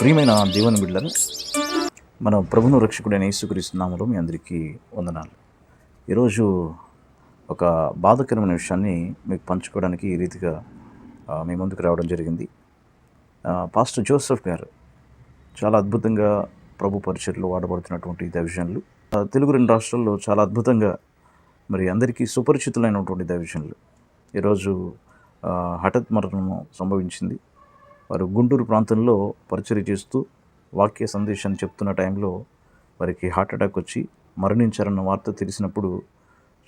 ప్రియమైన దేవుని బిడ్డలు మన ప్రభును రక్షకుడైన యేసుక్రీస్తునామలో మీ అందరికీ వందనాలు. ఈరోజు ఒక బాధకరమైన విషయాన్ని మీకు పంచుకోవడానికి ఈ రీతిగా మీ ముందుకు రావడం జరిగింది. పాస్టర్ జోసెఫ్ గారు చాలా అద్భుతంగా ప్రభు పరిచయలో వాడబడుతున్నటువంటి దైవజనులు తెలుగు రెండు రాష్ట్రాల్లో చాలా అద్భుతంగా మరి అందరికీ సుపరిచితులైనటువంటి దైవజనులు ఈరోజు హఠత్ మరణము సంభవించింది. వారు గుంటూరు ప్రాంతంలో పరిచర్య చేస్తూ వాక్య సందేశాన్ని చెప్తున్న టైంలో వారికి హార్ట్ అటాక్ వచ్చి మరణించారన్న వార్త తెలిసినప్పుడు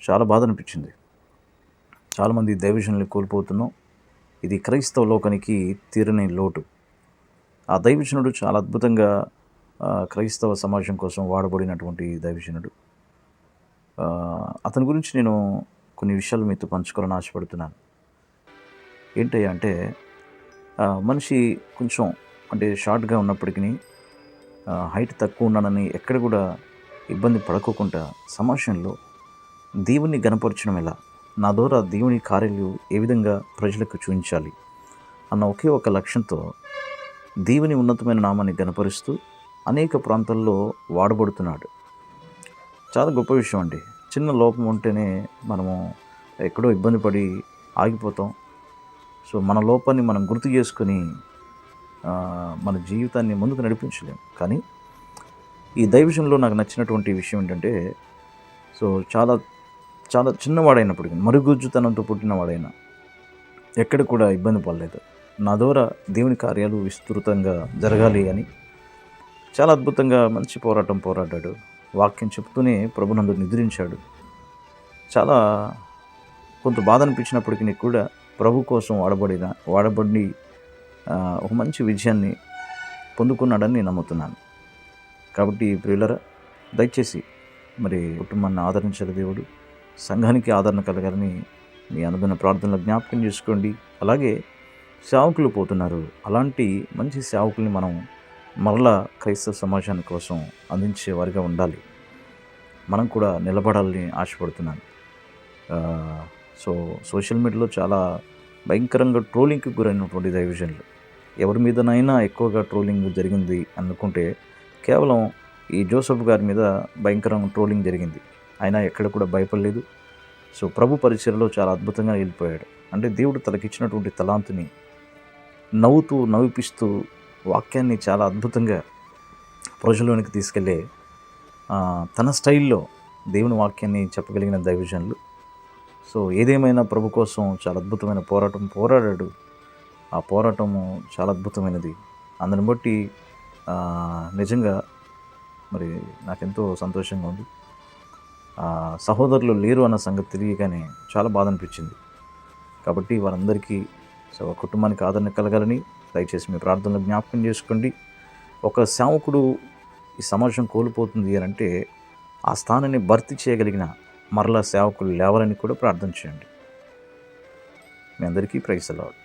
చాలా బాధ అనిపించింది. చాలామంది దైవజనులు కోల్పోతున్నాం. ఇది క్రైస్తవ లోకానికి తీరని లోటు. ఆ దైవజనుడు చాలా అద్భుతంగా క్రైస్తవ సమాజం కోసం వాడబడినటువంటి దైవజనుడు. అతని గురించి నేను కొన్ని విషయాలు మీతో పంచుకోవాలని ఆశపడుతున్నాను. ఏంటయ్యా అంటే మనిషి కొంచెం అంటే షార్ట్గా ఉన్నప్పటికీ హైట్ తక్కువ ఉన్నానని ఎక్కడ కూడా ఇబ్బంది పడకోకుండా సమాజంలో దేవుని గనపరచడం ఎలా? నా ద్వారా దేవుని కార్యాలు ఏ విధంగా ప్రజలకు చూపించాలి? అన్న ఒకే ఒక లక్ష్యంతో దేవుని ఉన్నతమైన నామాన్ని గనపరుస్తూ అనేక ప్రాంతాల్లో వాడబడుతున్నాడు. చాలా గొప్ప విషయం అండి. చిన్న లోపం ఉంటేనే మనము ఎక్కడో ఇబ్బంది పడి ఆగిపోతాం. సో మన లోపాన్ని మనం గుర్తు చేసుకొని మన జీవితాన్ని ముందుకు నడిపించలేం. కానీ ఈ దైవజంలో నాకు నచ్చినటువంటి విషయం ఏంటంటే సో చాలా చాలా చిన్నవాడైనప్పటికీ మరుగుజ్జుతనంతో పుట్టినవాడైనా ఎక్కడ కూడా ఇబ్బంది పడలేదు. నా ద్వారా దేవుని కార్యాలు విస్తృతంగా జరగాలి అని చాలా అద్భుతంగా మంచి పోరాటం పోరాడాడు. వాక్యం చెప్తూనే ప్రభునందు నిద్రించాడు. చాలా కొంత బాధ అనిపించినప్పటికీ కూడా ప్రభు కోసం వాడబడిన వాడబడి ఒక మంచి విజయాన్ని పొందుకున్నాడని నేను నమ్ముతున్నాను. కాబట్టి ప్రియులరా దయచేసి మరి కుటుంబాన్ని ఆదరించాలి దేవుడు సంఘానికి ఆదరణ కలగాలని మీ అనుదిన ప్రార్థనలో జ్ఞాపకం చేసుకోండి. అలాగే సేవకులు పోతున్నారు. అలాంటి మంచి సేవకుల్ని మనం మరలా క్రైస్తవ సమాజాన్ని కోసం అందించే వారిగా ఉండాలి. మనం కూడా నిలబడాలని ఆశపడుతున్నాను. సో సోషల్ మీడియాలో చాలా భయంకరంగా ట్రోలింగ్కి గురైనటువంటి దైవజనులు ఎవరి మీదనైనా ఎక్కువగా ట్రోలింగ్ జరిగింది అనుకుంటే కేవలం ఈ జోసఫ్ గారి మీద భయంకరంగా ట్రోలింగ్ జరిగింది. ఆయన ఎక్కడ కూడా భయపడలేదు. సో ప్రభు పరిచయలో చాలా అద్భుతంగా వెళ్ళిపోయాడు అంటే దేవుడు తనకిచ్చినటువంటి తలాంతుని నవ్వుతూ నవ్విపిస్తూ వాక్యాన్ని చాలా అద్భుతంగా ప్రజల్లోనికి తీసుకెళ్ళే తన స్టైల్లో దేవుని వాక్యాన్ని చెప్పగలిగిన దైవజనులు సో ఏదేమైనా ప్రభు కోసం చాలా అద్భుతమైన పోరాటం పోరాడాడు. ఆ పోరాటము చాలా అద్భుతమైనది. అందుని బట్టి నిజంగా మరి నాకెంతో సంతోషంగా ఉంది. సహోదరులు లేరు అన్న సంగతి తెలియగానే చాలా బాధ అనిపించింది. కాబట్టి వారందరికీ సో కుటుంబానికి ఆదరణ కలగాలని దయచేసి మీ ప్రార్థనలు జ్ఞాపకం చేసుకోండి. ఒక సేవకుడు ఈ సమాజం కోల్పోతుంది అని అంటే ఆ స్థానాన్ని భర్తీ చేయగలిగిన మరలా సేవకులు లేవాలని కూడా ప్రార్థన చేయండి. మీ అందరికీ ప్రైస్ అలాడ్